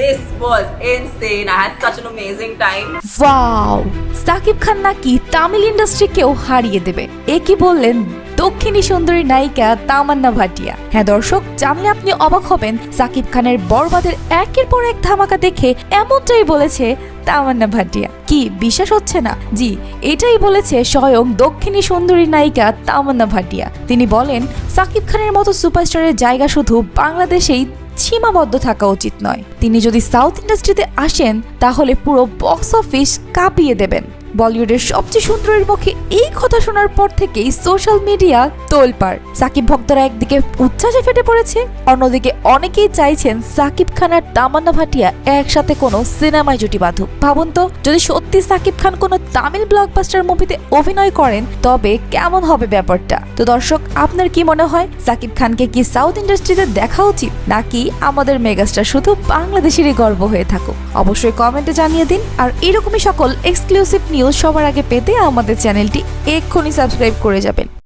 this was insane. I had such an amazing time. Wow Shakib Khan নাকি তামিল ইন্ডাস্ট্রিকেও হারিয়ে দেবে। এ কি বললেন দক্ষিণী সুন্দরী নায়িকা তামান্না ভাটিয়া। হ্যাঁ দর্শক জানলে আপনি অবাক হবেন, সাকিব খানের বরবাদের একের পর এক ধামাকা দেখে এমনটাই বলেছে তামান্না ভাটিয়া। কি, বিশ্বাস হচ্ছে না? জি, এটাই বলেছে স্বয়ং দক্ষিণী সুন্দরী নায়িকা তামান্না ভাটিয়া। তিনি বলেন, সাকিব খানের মতো সুপারস্টারের জায়গা শুধু বাংলাদেশেই সীমাবদ্ধ থাকা উচিত নয়। তিনি যদি সাউথ ইন্ডাস্ট্রিতে আসেন, তাহলে পুরো বক্স অফিস কাঁপিয়ে দেবেন। বলিউডের সবচেয়ে সুন্দরের মুখে এই কথা শোনার পর থেকেই সোশ্যাল মিডিয়া তোলপাড়। সাকিব ভক্তরা একদিকে উচ্ছ্বাসে ফেটে পড়েছে, অন্যদিকে অনেকেই চাইছেন সাকিব খান আর তামান্না ভাটিয়া একসাথে কোনো সিনেমায় জুটি বাঁধুক। ভাবুন তো, যদি সত্যি সাকিব খান কোনো তামিল ব্লকবাস্টার মুভিতে অভিনয় করেন, তবে কেমন হবে ব্যাপারটা? তো দর্শক, আপনার কি মনে হয়, সাকিব খানকে কি সাউথ ইন্ডাস্ট্রিতে দেখা উচিত, নাকি আমাদের মেগাস্টার শুধু বাংলাদেশেরই গর্ব হয়ে থাকুক? অবশ্যই কমেন্টে জানিয়ে দিন, আর এরকমই সকল এক্সক্লুসিভ নিউজ সবার আগে পেতে আমাদের চ্যানেলটি এক্ষুনি সাবস্ক্রাইব করে যাবেন।